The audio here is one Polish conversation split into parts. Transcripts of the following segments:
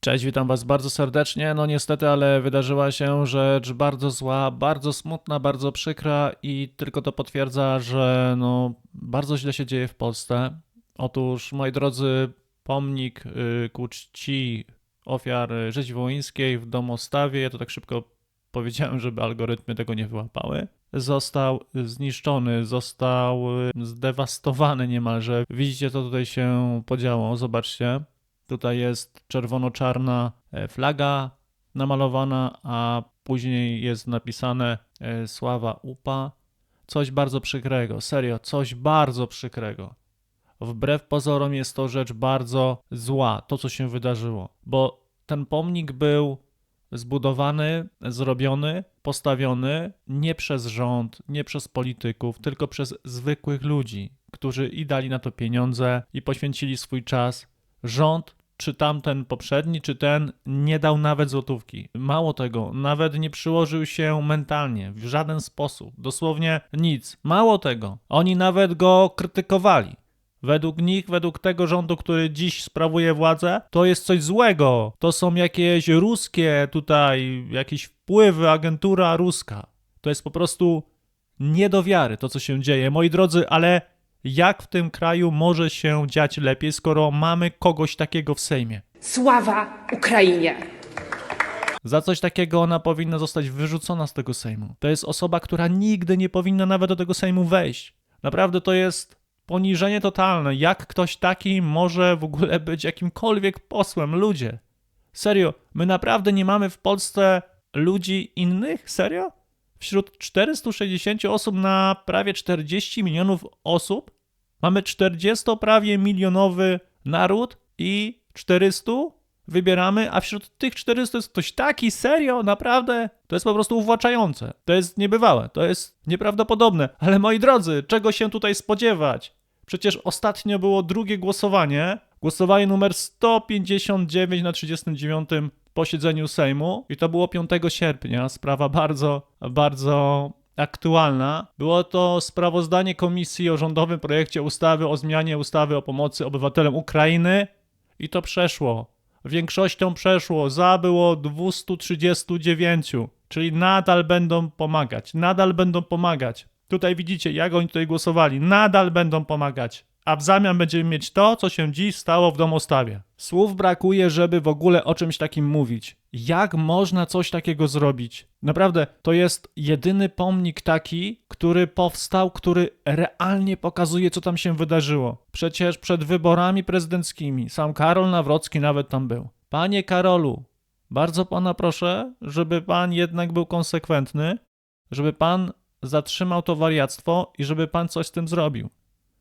Cześć, witam Was bardzo serdecznie. No niestety, ale wydarzyła się rzecz bardzo zła, bardzo smutna, bardzo przykra i tylko to potwierdza, że no bardzo źle się dzieje w Polsce. Otóż, moi drodzy, pomnik y, ku czci ofiar rzezi wołyńskiej w domostawie, ja to tak szybko powiedziałem, żeby algorytmy tego nie wyłapały, został zniszczony, został y, zdewastowany niemalże. Widzicie, co tutaj się podziało, zobaczcie. Tutaj jest czerwono-czarna e, flaga namalowana, a później jest napisane e, sława UPA. Coś bardzo przykrego, serio, coś bardzo przykrego. Wbrew pozorom jest to rzecz bardzo zła, to co się wydarzyło, bo ten pomnik był zbudowany, zrobiony, postawiony nie przez rząd, nie przez polityków, tylko przez zwykłych ludzi, którzy i dali na to pieniądze i poświęcili swój czas. Rząd czy tamten poprzedni, czy ten nie dał nawet złotówki. Mało tego, nawet nie przyłożył się mentalnie w żaden sposób. Dosłownie nic. Mało tego, oni nawet go krytykowali. Według nich, według tego rządu, który dziś sprawuje władzę, to jest coś złego. To są jakieś ruskie tutaj, jakieś wpływy, agentura ruska. To jest po prostu nie do wiary to, co się dzieje. Moi drodzy, ale jak w tym kraju może się dziać lepiej, skoro mamy kogoś takiego w Sejmie? Sława Ukrainie! Za coś takiego ona powinna zostać wyrzucona z tego Sejmu. To jest osoba, która nigdy nie powinna nawet do tego Sejmu wejść. Naprawdę to jest poniżenie totalne. Jak ktoś taki może w ogóle być jakimkolwiek posłem? Ludzie. Serio, my naprawdę nie mamy w Polsce ludzi innych? Serio? Wśród 460 osób na prawie 40 milionów osób mamy 40 prawie milionowy naród i 400 wybieramy, a wśród tych 400 jest ktoś taki, serio, naprawdę? To jest po prostu uwłaczające. To jest niebywałe, to jest nieprawdopodobne. Ale moi drodzy, czego się tutaj spodziewać? Przecież ostatnio było drugie głosowanie, głosowanie numer 159 na 39 posiedzeniu Sejmu i to było 5 sierpnia. Sprawa bardzo, bardzo aktualna. Było to sprawozdanie komisji o rządowym projekcie ustawy o zmianie ustawy o pomocy obywatelom Ukrainy i to przeszło. Większością przeszło. Za było 239, czyli nadal będą pomagać. Nadal będą pomagać. Tutaj widzicie, jak oni tutaj głosowali. Nadal będą pomagać. A w zamian będziemy mieć to, co się dziś stało w domostawie. Słów brakuje, żeby w ogóle o czymś takim mówić. Jak można coś takiego zrobić? Naprawdę, to jest jedyny pomnik taki, który powstał, który realnie pokazuje, co tam się wydarzyło. Przecież przed wyborami prezydenckimi sam Karol Nawrocki nawet tam był. Panie Karolu, bardzo pana proszę, żeby pan jednak był konsekwentny, żeby pan zatrzymał to wariactwo i żeby pan coś z tym zrobił.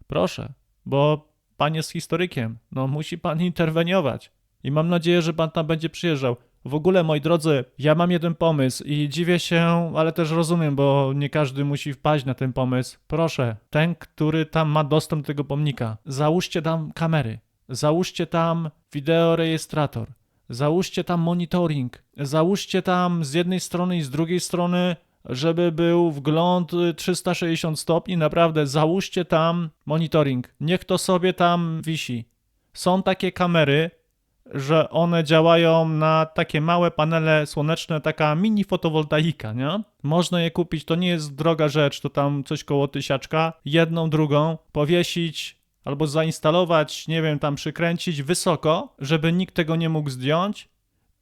Proszę, bo pan jest historykiem, no musi pan interweniować. I mam nadzieję, że pan tam będzie przyjeżdżał. W ogóle, moi drodzy, ja mam jeden pomysł i dziwię się, ale też rozumiem, bo nie każdy musi wpaść na ten pomysł. Proszę, ten, który tam ma dostęp do tego pomnika, załóżcie tam kamery, załóżcie tam wideorejestrator, załóżcie tam monitoring, załóżcie tam z jednej strony i z drugiej strony żeby był wgląd 360 stopni, naprawdę załóżcie tam monitoring. Niech to sobie tam wisi. Są takie kamery, że one działają na takie małe panele słoneczne, taka mini fotowoltaika, nie? Można je kupić, to nie jest droga rzecz, to tam coś koło tysiaczka, jedną, drugą, powiesić albo zainstalować, nie wiem, tam przykręcić wysoko, żeby nikt tego nie mógł zdjąć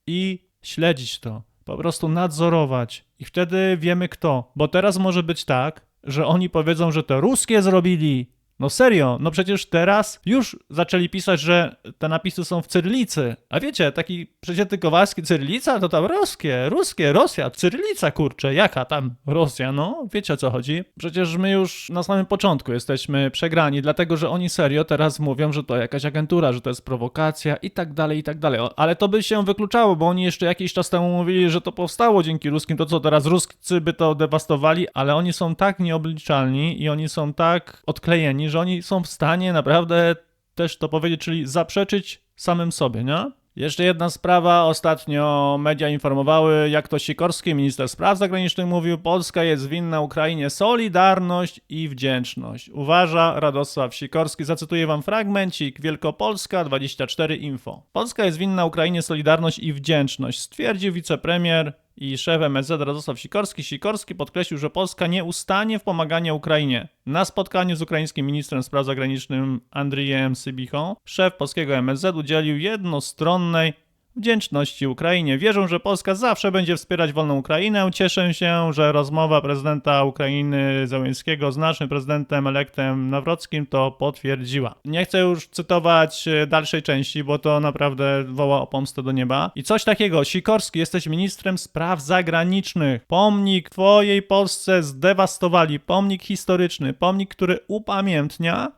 i śledzić to po prostu nadzorować. I wtedy wiemy kto. Bo teraz może być tak, że oni powiedzą, że to ruskie zrobili, no serio, no przecież teraz już zaczęli pisać, że te napisy są w cyrylicy. A wiecie, taki przeciętny Kowalski, cyrylica to tam ruskie, ruskie, Rosja, cyrylica kurczę, jaka tam Rosja, no wiecie o co chodzi. Przecież my już na samym początku jesteśmy przegrani, dlatego że oni serio teraz mówią, że to jakaś agentura, że to jest prowokacja i tak dalej, i tak dalej. Ale to by się wykluczało, bo oni jeszcze jakiś czas temu mówili, że to powstało dzięki ruskim, to co teraz Ruscy by to dewastowali, ale oni są tak nieobliczalni i oni są tak odklejeni, że oni są w stanie naprawdę też to powiedzieć, czyli zaprzeczyć samym sobie, nie? Jeszcze jedna sprawa. Ostatnio media informowały, jak to Sikorski, minister spraw zagranicznych, mówił: Polska jest winna Ukrainie solidarność i wdzięczność. Uważa Radosław Sikorski. Zacytuję wam fragmencik. Wielkopolska 24 info. Polska jest winna Ukrainie solidarność i wdzięczność, stwierdził wicepremier i szef MSZ Radosław Sikorski. Sikorski podkreślił, że Polska nie ustanie w pomaganiu Ukrainie. Na spotkaniu z ukraińskim ministrem spraw zagranicznych Andrijem Sybichą szef polskiego MSZ udzielił jednostronnej wdzięczności Ukrainie. Wierzą, że Polska zawsze będzie wspierać wolną Ukrainę. Cieszę się, że rozmowa prezydenta Ukrainy Zełenskiego z naszym prezydentem elektem Nawrockim to potwierdziła. Nie chcę już cytować e, dalszej części, bo to naprawdę woła o pomstę do nieba. I coś takiego, Sikorski, jesteś ministrem spraw zagranicznych. Pomnik twojej Polsce zdewastowali. Pomnik historyczny, pomnik, który upamiętnia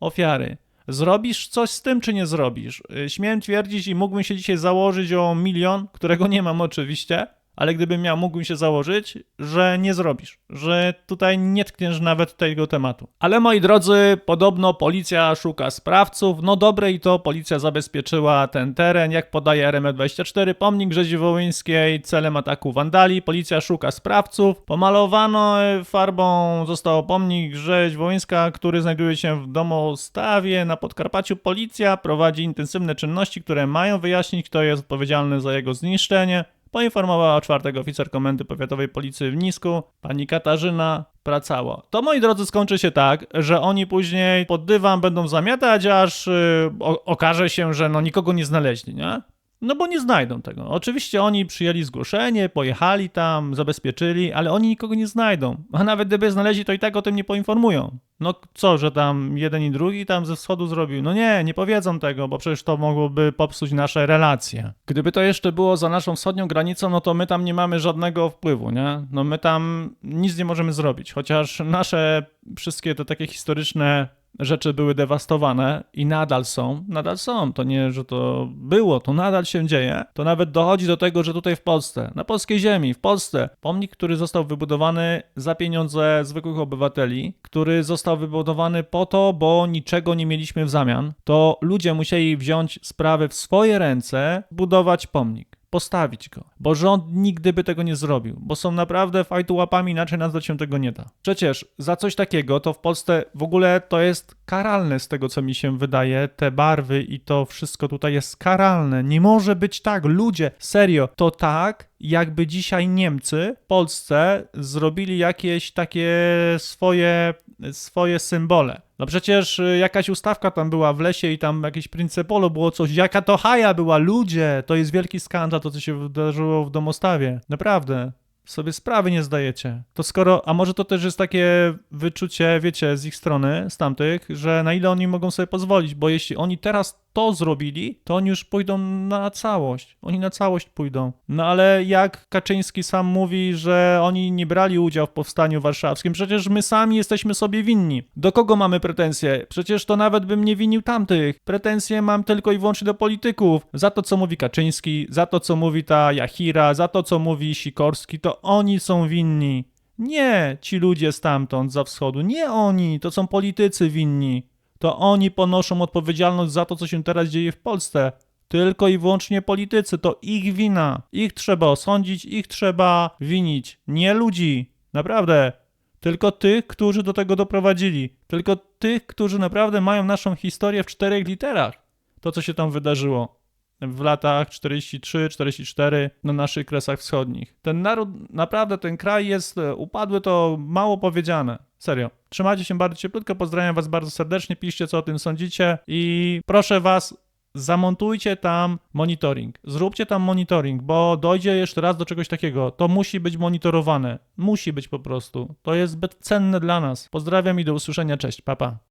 ofiary. Zrobisz coś z tym, czy nie zrobisz? Y, Śmiem twierdzić i mógłbym się dzisiaj założyć o milion, którego nie mam oczywiście, ale gdybym miał, mógłbym się założyć, że nie zrobisz, że tutaj nie tkniesz nawet tego tematu. Ale moi drodzy, podobno policja szuka sprawców. No dobre i to policja zabezpieczyła ten teren, jak podaje RMF24, pomnik rzezi wołyńskiej celem ataku wandali. Policja szuka sprawców. Pomalowano e, farbą, został pomnik rzeź wołyńska, który znajduje się w domostawie na Podkarpaciu. Policja prowadzi intensywne czynności, które mają wyjaśnić, kto jest odpowiedzialny za jego zniszczenie. Poinformowała czwartek oficer Komendy Powiatowej Policji w Nisku, pani Katarzyna Pracało. To, moi drodzy, skończy się tak, że oni później pod dywan będą zamiatać, aż yy, o- okaże się, że no nikogo nie znaleźli, nie? No bo nie znajdą tego. Oczywiście oni przyjęli zgłoszenie, pojechali tam, zabezpieczyli, ale oni nikogo nie znajdą. A nawet gdyby znaleźli, to i tak o tym nie poinformują. No co, że tam jeden i drugi tam ze wschodu zrobił? No nie, nie powiedzą tego, bo przecież to mogłoby popsuć nasze relacje. Gdyby to jeszcze było za naszą wschodnią granicą, no to my tam nie mamy żadnego wpływu, nie? No my tam nic nie możemy zrobić, chociaż nasze wszystkie te takie historyczne rzeczy były dewastowane i nadal są, nadal są, to nie, że to było, to nadal się dzieje, to nawet dochodzi do tego, że tutaj w Polsce, na polskiej ziemi, w Polsce, pomnik, który został wybudowany za pieniądze zwykłych obywateli, który został wybudowany po to, bo niczego nie mieliśmy w zamian, to ludzie musieli wziąć sprawy w swoje ręce, budować pomnik postawić go, bo rząd nigdy by tego nie zrobił, bo są naprawdę fajtu łapami, inaczej nazwać się tego nie da. Przecież za coś takiego to w Polsce w ogóle to jest karalne z tego, co mi się wydaje, te barwy i to wszystko tutaj jest karalne. Nie może być tak, ludzie, serio, to tak, jakby dzisiaj Niemcy Polsce zrobili jakieś takie swoje, swoje symbole. No przecież y, jakaś ustawka tam była w lesie i tam jakieś Principolo było coś, jaka to haja była, ludzie, to jest wielki skandal, to co się wydarzyło w domostawie. Naprawdę. Sobie sprawy nie zdajecie. To skoro, a może to też jest takie wyczucie, wiecie, z ich strony, z tamtych, że na ile oni mogą sobie pozwolić, bo jeśli oni teraz to zrobili, to oni już pójdą na całość. Oni na całość pójdą. No ale jak Kaczyński sam mówi, że oni nie brali udziału w powstaniu warszawskim, przecież my sami jesteśmy sobie winni. Do kogo mamy pretensje? Przecież to nawet bym nie winił tamtych. Pretensje mam tylko i wyłącznie do polityków. Za to, co mówi Kaczyński, za to, co mówi ta Jachira, za to, co mówi Sikorski, to oni są winni. Nie ci ludzie stamtąd, za wschodu, nie oni, to są politycy winni. To oni ponoszą odpowiedzialność za to, co się teraz dzieje w Polsce. Tylko i wyłącznie politycy, to ich wina. Ich trzeba osądzić, ich trzeba winić. Nie ludzi. Naprawdę. Tylko tych, którzy do tego doprowadzili. Tylko tych, którzy naprawdę mają naszą historię w czterech literach. To, co się tam wydarzyło w latach 43-44 na naszych kresach wschodnich. Ten naród, naprawdę ten kraj jest e, upadły, to mało powiedziane. Serio. Trzymajcie się bardzo cieplutko, pozdrawiam was bardzo serdecznie, piszcie co o tym sądzicie i proszę was, zamontujcie tam monitoring. Zróbcie tam monitoring, bo dojdzie jeszcze raz do czegoś takiego. To musi być monitorowane. Musi być po prostu. To jest zbyt cenne dla nas. Pozdrawiam i do usłyszenia. Cześć, papa. Pa.